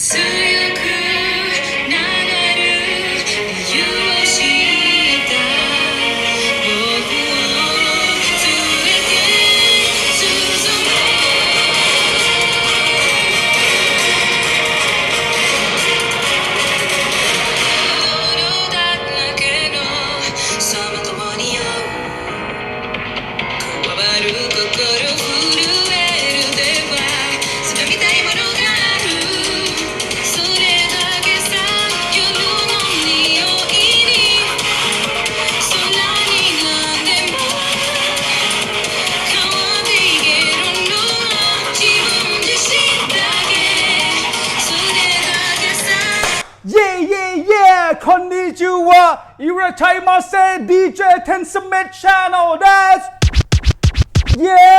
See ดีเจเทนสมิธชาแนลเดสเย่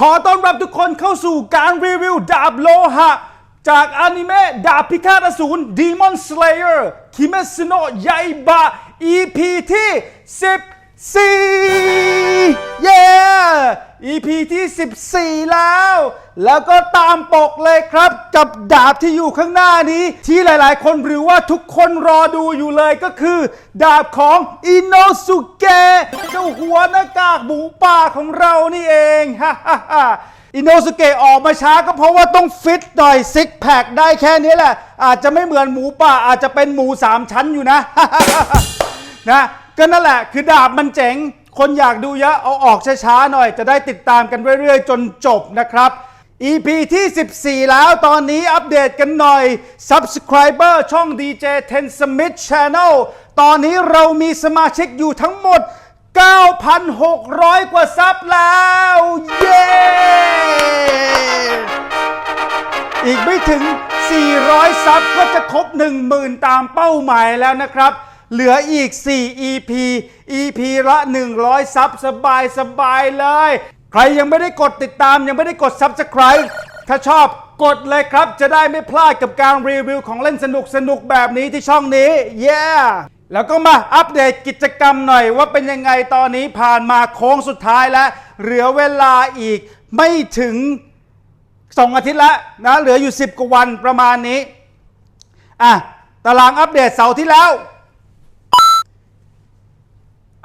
ขอต้อนรับทุกคนเข้าสู่การรีวิวดาบโลหะ จากอนิเมะดาบพิฆาตอสูร Demon Slayer คิเมสโนะยาอิบะ EP ที่ 14 เย้ EP ที่ 14 แล้ว แล้วก็ตามปกเลยครับกับดาบที่อยู่ข้างหน้านี้ ที่หลายๆ คนหรือว่าทุกคนรอดูอยู่เลยก็คือ ดาบของอินโนสุเกะเจ้าหัวหน้ากากหมูป่าของเรานี่เองฮ่าฮ่าฮ่าอินโนสุเกะออกมาช้าก็เพราะว่าต้องฟิตหน่อยซิกแพคได้แค่นี้แหละ อาจจะไม่เหมือนหมูป่าอาจจะเป็นหมูสามชั้นอยู่นะ นะ ก็นั่นแหละ คือดาบมันเจ๋ง คนอยากดูเยอะเอาออกช้าๆหน่อย จะได้ติดตามกันเรื่อยๆ จนจบนะครับ EP ที่ 14 แล้วตอนนี้อัปเดตกันหน่อย Subscriber ช่อง DJ Ten Smith Channel ตอนนี้เรามีสมาชิกอยู่ทั้งหมด 9,600 กว่าซับแล้ว เย้ อีกไม่ถึง 400 ซับก็จะครบ 10,000 ตามเป้าหมายแล้วนะครับ เหลืออีก 4 EP EP ละ 100 ซับสบายสบายเลย ใครยังไม่ได้กดติดตามยังไม่ได้กด Subscribe ถ้าชอบกดเลยครับ จะได้ไม่พลาดกับการรีวิวของเล่นสนุกสนุกแบบนี้ที่ช่องนี้ เย้แล้วก็มาอัปเดตกิจกรรมหน่อยว่าเป็นยังไงตอนนี้ผ่านมาโค้งสุดท้ายแล้ว เหลือเวลาอีกไม่ถึงสองอาทิตย์แล้วนะเหลืออยู่ 10 กว่าวันประมาณนี้อะตารางอัปเดตเสาร์ที่แล้ว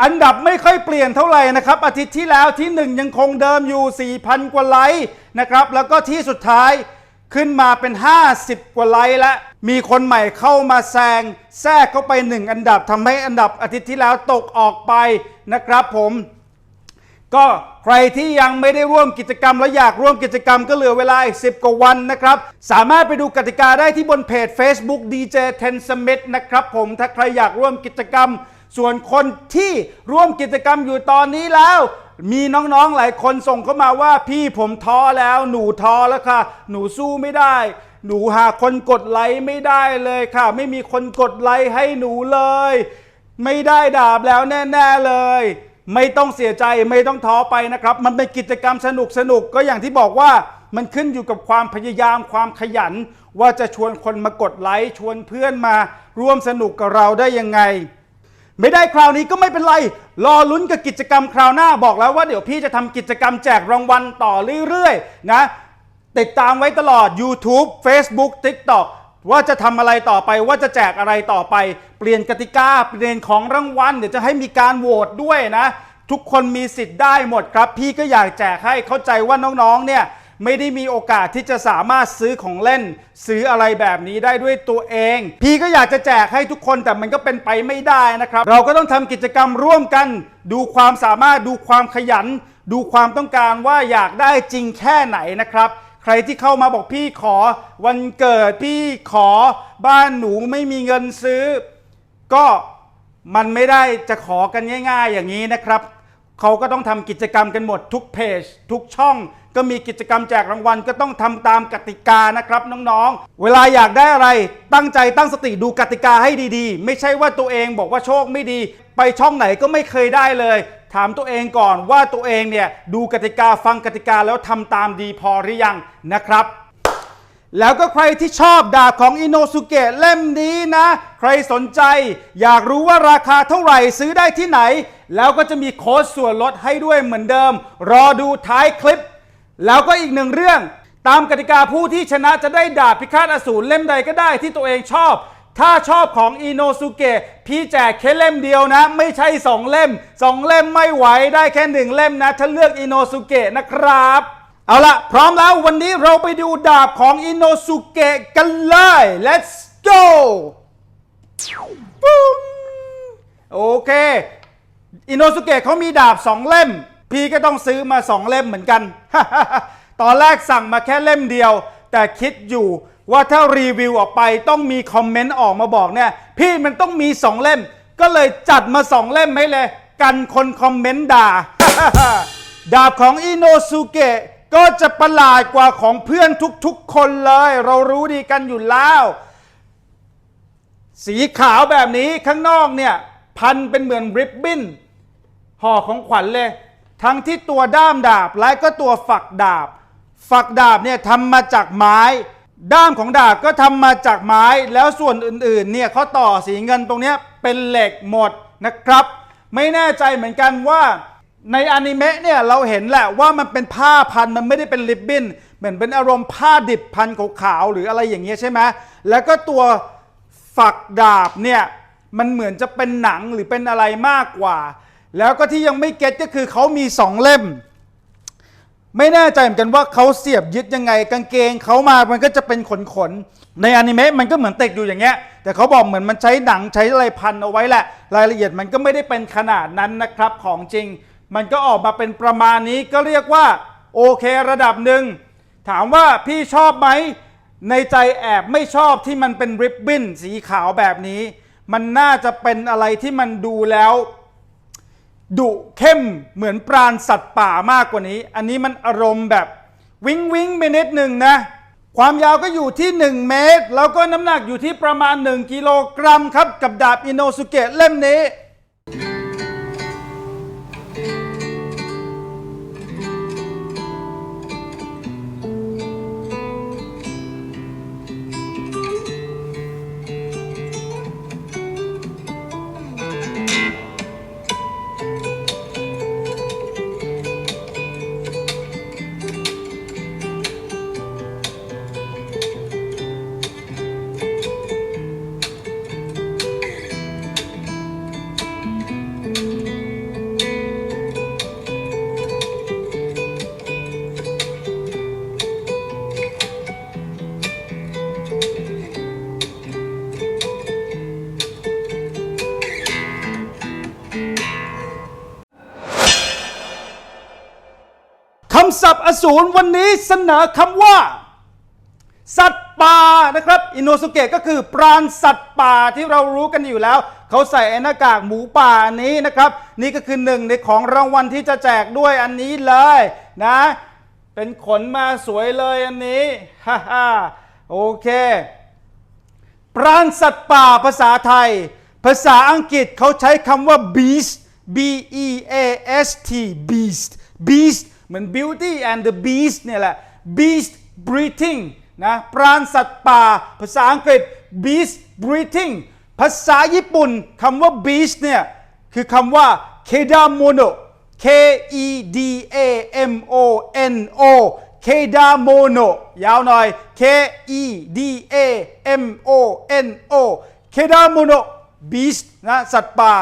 อันดับไม่ค่อยเปลี่ยนเท่าไหร่นะครับ อาทิตย์ที่แล้วที่ 1 ยังคงเดิมอยู่ 4,000 กว่าไลค์นะครับ แล้วก็ที่สุดท้ายขึ้นมาเป็น 50 กว่าไลค์แล้วมีคนใหม่เข้ามาแซงแทรกเข้าไป 1 อันดับทำให้อันดับอาทิตย์ที่แล้วตกออกไปนะครับผม ก็ใครที่ยังไม่ได้ร่วมกิจกรรมและอยากร่วมกิจกรรมก็เหลือเวลาอีก10 กว่าวันนะครับ สามารถไปดูกติกาได้ที่บนเพจ Facebook DJ Ten Smith นะครับผมถ้าใครอยากร่วมกิจกรรม ส่วนคนที่ร่วมกิจกรรมอยู่ตอนนี้แล้ว มีน้องๆหลายคนส่งเข้ามาว่าพี่ผมท้อแล้วหนูท้อแล้วค่ะ หนูสู้ไม่ได้ หนูหาคนกดไลค์ไม่ได้เลยค่ะ ไม่มีคนกดไลค์ให้หนูเลย ไม่ได้ดาบแล้วแน่ๆเลยไม่ต้องเสียใจไม่ต้องท้อไปนะครับ มันเป็นกิจกรรมสนุกสนุกก็อย่างที่บอกว่ามันขึ้นอยู่กับความพยายามความขยัน ว่าจะชวนคนมากดไลค์ชวนเพื่อนมาร่วมสนุกกับเราได้ยังไง ไม่ได้คราวนี้ก็ไม่เป็นไร รอลุ้นกับกิจกรรมคราวหน้าบอกแล้วว่าเดี๋ยวพี่จะทำกิจกรรมแจกรางวัลต่อเรื่อยๆนะ ติดตามไว้ตลอด YouTube Facebook TikTok ว่าจะทำอะไรต่อไปว่าจะแจกอะไรต่อไป เปลี่ยนกติกาเปลี่ยนของรางวัลเดี๋ยวจะให้มีการโหวตด้วยนะ ทุกคนมีสิทธิ์ได้หมดครับ พี่ก็อยากแจกให้เข้าใจว่าน้องๆเนี่ย ไม่ได้มีโอกาสที่จะสามารถซื้อของเล่น ซื้ออะไรแบบนี้ได้ด้วยตัวเอง พี่ก็อยากจะแจกให้ทุกคนแต่มันก็เป็นไปไม่ได้นะครับ เราก็ต้องทำกิจกรรมร่วมกัน ดูความสามารถดูความขยัน ดูความต้องการว่าอยากได้จริงแค่ไหนนะครับใครที่เข้ามาบอกพี่ขอวันเกิดพี่ขอบ้านหนูไม่มีเงินซื้อ ก็มันไม่ได้จะขอกันง่าย ๆ อย่างนี้นะครับ เขาก็ต้องทำกิจกรรมกันหมดทุกเพจ ทุกช่อง ก็มีกิจกรรมแจกรางวัลก็ต้องทำตามกติกานะครับน้องๆ เวลาอยากได้อะไร ตั้งใจตั้งสติดูกติกาให้ดีๆ ไม่ใช่ว่าตัวเองบอกว่าโชคไม่ดี ไปช่องไหนก็ไม่เคยได้เลย ถามตัวเองก่อนว่าตัวเองเนี่ยดูกติกาฟังกติกาแล้วทำตามดีพอหรือยังนะครับ แล้วก็ใครที่ชอบดาบของอินโนสุเกะเล่มนี้นะ ใครสนใจ อยากรู้ว่าราคาเท่าไหร่ซื้อได้ที่ไหน แล้วก็จะมีโค้ดส่วนลดให้ด้วยเหมือนเดิม รอดูท้ายคลิป แล้วก็อีกหนึ่งเรื่อง ตามกติกาผู้ที่ชนะจะได้ดาบพิฆาตอสูรเล่มใดก็ได้ที่ตัวเองชอบ ถ้าชอบของอิโนสุเกะพี่แจกแค่เล่มเดียวนะ ไม่ใช่สองเล่มสองเล่มไม่ไหวได้แค่หนึ่งเล่มนะถ้าเลือกอิโนสุเกะนะครับ เอาละพร้อมแล้ววันนี้เราไปดูดาบของอิโนสุเกะกันเลย let's go ปุ้งโอเคอินโนสุเกะเขามีดาบสองเล่ม พี่ก็ต้องซื้อมาสองเล่มเหมือนกัน ตอนแรกสั่งมาแค่เล่มเดียว แต่คิดอยู่ว่าถ้ารีวิวออกไปต้องมีคอมเมนต์ออกมาบอกเนี่ย พี่มันต้องมีสองเล่ม ก็เลยจัดมาสองเล่มให้เลย กันคนคอมเมนต์ด่า ดาบของอิโนสุเกะก็จะประหลาดกว่าของเพื่อนทุกๆคนเลย เรารู้ดีกันอยู่แล้ว สีขาวแบบนี้ข้างนอกเนี่ย พันเป็นเหมือนริบบิ้นห่อของขวัญเลย ทั้งที่ตัวด้ามดาบและก็ตัวฝักดาบ ฝักดาบเนี่ยทำมาจากไม้ ด้ามของดาบก็ทำมาจากไม้ แล้วส่วนอื่นๆเนี่ยเขาต่อสีเงินตรงเนี้ยเป็นเหล็กหมดนะครับ ไม่แน่ใจเหมือนกันว่าในอนิเมะเนี่ยเราเห็นแหละว่ามันเป็นผ้าพันมันไม่ได้เป็นริบบิ้นเหมือนเป็นอารมณ์ผ้าดิบพันขาวๆหรืออะไรอย่างเงี้ยใช่ไหมแล้วก็ตัวฝักดาบเนี่ยมันเหมือนจะเป็นหนังหรือเป็นอะไรมากกว่า แล้วก็ที่ยังไม่เก็ตก็คือเขามีสองเล่ม ไม่แน่ใจเหมือนกันว่าเขาเสียบยึดยังไง กางเกงเขามามันก็จะเป็นขนขนๆในอนิเมะมันก็เหมือนติดอยู่อย่างเงี้ย แต่เขาบอกเหมือนมันใช้หนังใช้อะไรพันเอาไว้แหละ รายละเอียดมันก็ไม่ได้เป็นขนาดนั้นนะครับของจริง มันก็ออกมาเป็นประมาณนี้ก็เรียกว่าโอเคระดับหนึ่งถามว่าพี่ชอบไหมในใจแอบไม่ชอบที่มันเป็นริบบิ้นสีขาวแบบนี้ มันน่าจะเป็นอะไรที่มันดูแล้ว ดุเข้มเหมือนปราณสัตว์ป่ามากกว่านี้ อันนี้มันอารมณ์แบบวิงวิงไปนิดหนึ่งนะ ความยาวก็อยู่ที่ 1 เมตร แล้วก็น้ำหนักอยู่ที่ประมาณ 1 กิโลกรัมครับ กับดาบอินโนสุเกะเล่มนี้ ศัพท์วันนี้เสนอคำว่า สัตว์ป่านะครับอินโนสุเกะก็คือปราณสัตว์ป่าที่เรารู้กันอยู่แล้ว เขาใส่หน้ากากหมูป่าอันนี้นะครับ นี่ก็คือหนึ่งในของรางวัลที่จะแจกด้วยอันนี้เลยนะ เป็นขนมาสวยเลยอันนี้ฮ่าฮ่าโอเค ปราณสัตว์ป่าภาษาไทย ภาษาอังกฤษเขาใช้คำว่า beast b e a s t beast beast มือน beauty and the beast เนี่ยแหละ beast breathing นะปราณสัตว์ป่า ภาษาอังกฤษ beast breathing ภาษาญี่ปุ่นคำว่า beast เนี่ยคือคำว่า kedamono K E D A M O N O เคดาโมโนยาวหน่อย K E D A M O N O เคดาโมโน beast นะสัตว์ป่า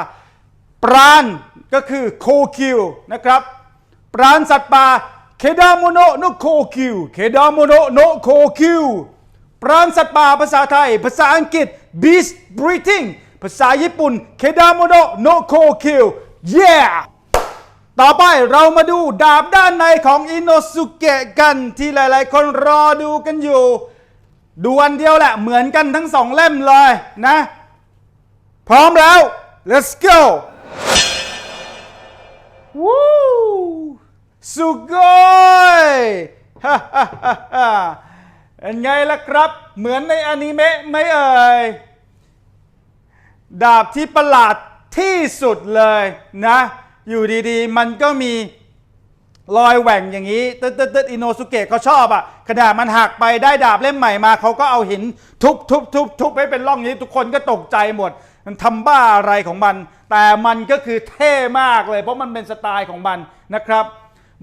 ปราณก็คือโคคิวนะครับ ปราณสัตว์ป่าเคดามโนโนโคคิวเคดามโนโนโคคิวปราณสัตว์ป่าภาษาไทย ภาษาอังกฤษ beast breathing ภาษาญี่ปุ่นเคดามโนโนโคคิว yeah ต่อไปเรามาดูดาบด้านในของอินโนสุเกะกันที่หลายๆ คนรอดูกันอยู่ ดูอันเดียวแหละ เหมือนกันทั้งสองเล่มเลยนะ พร้อมแล้ว let's go วู้ สุโกยฮ่าฮ่าฮ่าฮ่าเป็นไงล่ะครับ เหมือนในอนิเมะไหมเอ่ย ดาบที่ประหลาดที่สุดเลยนะ อยู่ดีๆ มันก็มีรอยแหว่งอย่างนี้ตึ๊ดตึ๊ดตึ๊ดอิโนสุเกะเขาชอบอะ่ะกระดาษมันหักไปได้ดาบเล่มใหม่มา เขาก็เอาหินทุบทุบทุบทุบให้เป็นร่องนี้ ทุกคนก็ตกใจหมด มันทำบ้าอะไรของมัน แต่มันก็คือเท่มากเลย เพราะมันเป็นสไตล์ของมันนะครับ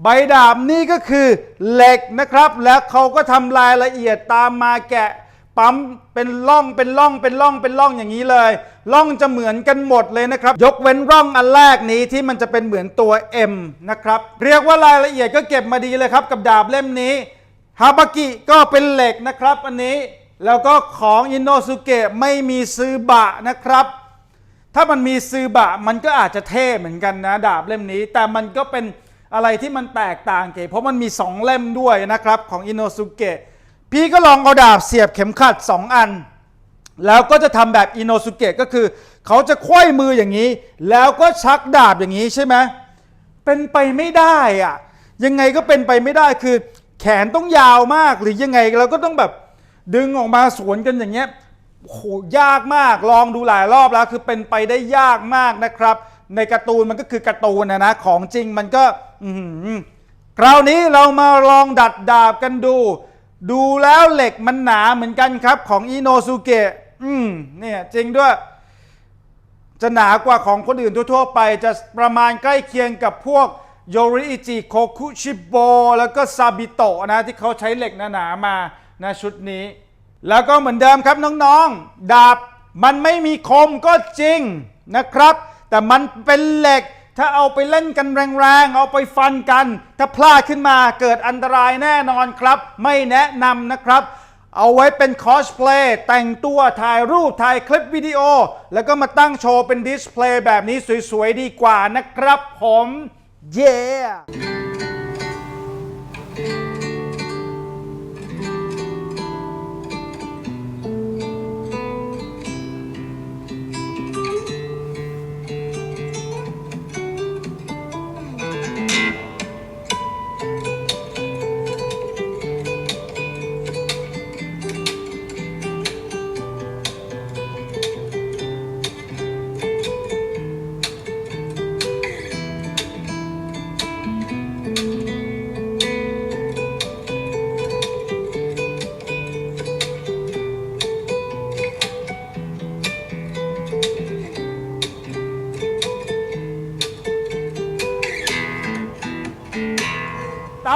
ใบดาบนี่ก็คือเหล็กนะครับ แล้วเขาก็ทำรายละเอียดตามมาแกะปั๊มเป็นร่องเป็นร่องเป็นร่องเป็นร่องอย่างนี้เลยร่องจะเหมือนกันหมดเลยนะครับ ยกเว้นร่องอันแรกนี้ที่มันจะเป็นเหมือนตัว M นะครับ เรียกว่ารายละเอียดก็เก็บมาดีเลยครับ กับดาบเล่มนี้ฮาบากิก็เป็นเหล็กนะครับ อันนี้แล้วก็ของอินโนสุเกะไม่มีซือบะนะครับ ถ้ามันมีซือบะมันก็อาจจะเท่เหมือนกันนะ ดาบเล่มนี้ แต่มันก็เป็น อะไรที่มันแตกต่างเก๋เพราะมันมี 2 เล่มด้วยนะครับของอินโนสุเกะพี่ก็ลองเอาดาบเสียบเข็มขัด 2 อัน แล้วก็จะทำแบบอินโนสุเกะก็คือ เขาจะควยมืออย่างนี้ แล้วก็ชักดาบอย่างนี้ใช่ไหมเป็นไปไม่ได้อะยังไงก็เป็นไปไม่ได้คือ แขนต้องยาวมากหรือยังไงเราก็ต้องแบบดึงออกมาสวนกันอย่างเงี้ยโหยากมากลองดูหลายรอบแล้วคือเป็นไปได้ยากมากนะครับ ในการ์ตูนมันก็คือการ์ตูนนะนะของจริงมันก็ คราวนี้เรามาลองดัดดาบกันดู ดูแล้วเหล็กมันหนาเหมือนกันครับ ของอิโนสุเกะอืมเนี่ยจริงด้วย จะหนากว่าของคนอื่นทั่วๆไป จะประมาณใกล้เคียงกับพวกโยริอิจิโคคุชิโบแล้วก็ซาบิโตะนะที่เขาใช้เหล็กหนาๆมานะชุดนี้ แล้วก็เหมือนเดิมครับน้องๆ ดาบมันไม่มีคมก็จริงนะครับ แต่มันเป็นเหล็ก ถ้าเอาไปเล่นกันแรงๆ เอาไปฟันกัน ถ้าพลาดขึ้นมาเกิดอันตรายแน่นอนครับ ไม่แนะนำนะครับ เอาไว้เป็นคอสเพลย์แต่งตัวถ่ายรูปถ่ายคลิปวิดีโอ แล้วก็มาตั้งโชว์เป็นดิสเพลย์แบบนี้สวยๆ ดีกว่านะครับผม เย้ต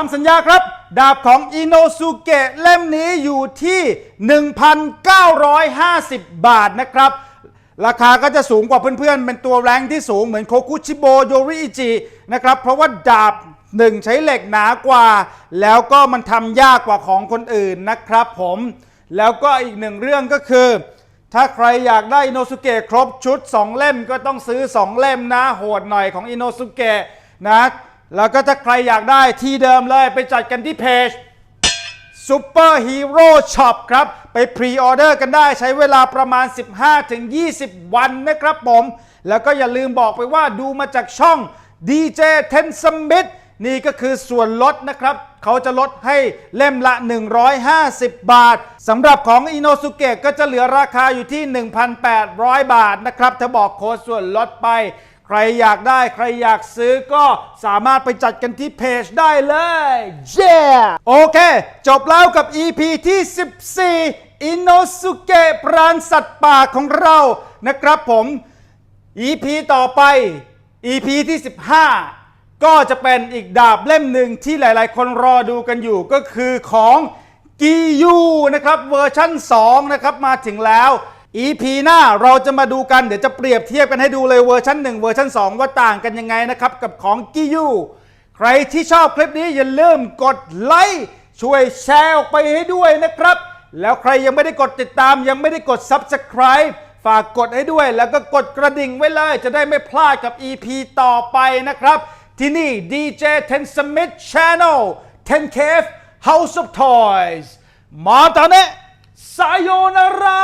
ามสัญญาครับ ดาบของอิโนสุเกะเล่มนี้อยู่ที่ 1,950 บาทนะครับ ราคาก็จะสูงกว่าเพื่อนๆ เป็นตัวแรงที่สูงเหมือนโคคุชิโบโยริอิจินะครับ เพราะว่าดาบหนึ่งใช้เหล็กหนากว่า แล้วก็มันทำยากกว่าของคนอื่นนะครับผม แล้วก็อีกหนึ่งเรื่องก็คือ ถ้าใครอยากได้อิโนสุเกะครบชุด 2 เล่มก็ต้องซื้อ 2 เล่มนะ โหดหน่อยของอิโนสุเกะนะ แล้วก็ถ้าใครอยากได้ที่เดิมเลยไปจัดกันที่เพจ Super Hero Shop ครับ ไปพรีออเดอร์กันได้ใช้เวลาประมาณ 15-20 วันนะครับผม แล้วก็อย่าลืมบอกไปว่าดูมาจากช่อง DJ Ten Smith นี่ก็คือส่วนลดนะครับ เขาจะลดให้เล่มละ 150 บาทสำหรับของอิน o สุเกะก็จะเหลือราคาอยู่ที่ 1,800 บาทนะครับถ้าบอกโค้ดส่วนลดไป ใครอยากได้ใครอยากซื้อก็สามารถไปจัดกันที่เพจได้เลยเย้โอเค จบแล้วกับ EP ที่ 14 อิน o สุเกะพรานสัตว์ป่าของเรานะครับผม EP ต่อไป EP ที่ 15 ก็จะเป็นอีกดาบเล่มหนึ่งที่หลาย ๆ คนรอดูกันอยู่ก็คือของกียูนะครับเวอร์ชั่น 2 นะครับมาถึงแล้ว EP หน้าเราจะมาดูกันเดี๋ยวจะเปรียบเทียบกันให้ดูเลยเวอร์ชัน1เวอร์ชัน2 ว่าต่างกันยังไงนะครับ กับของกียูใครที่ชอบคลิปนี้อย่าลืมกดไลค์ช่วยแชร์ออกไปให้ด้วยนะครับ แล้วใครยังไม่ได้กดติดตามยังไม่ได้กด Subscribe ฝากกดให้ด้วย แล้วก็กดกระดิ่งไว้เลย จะได้ไม่พลาดกับ EP ต่อไปนะครับ ที่นี่ DJ Ten Smith Channel 10 Cave House of Toys มาตอนนี้ สาโยนารา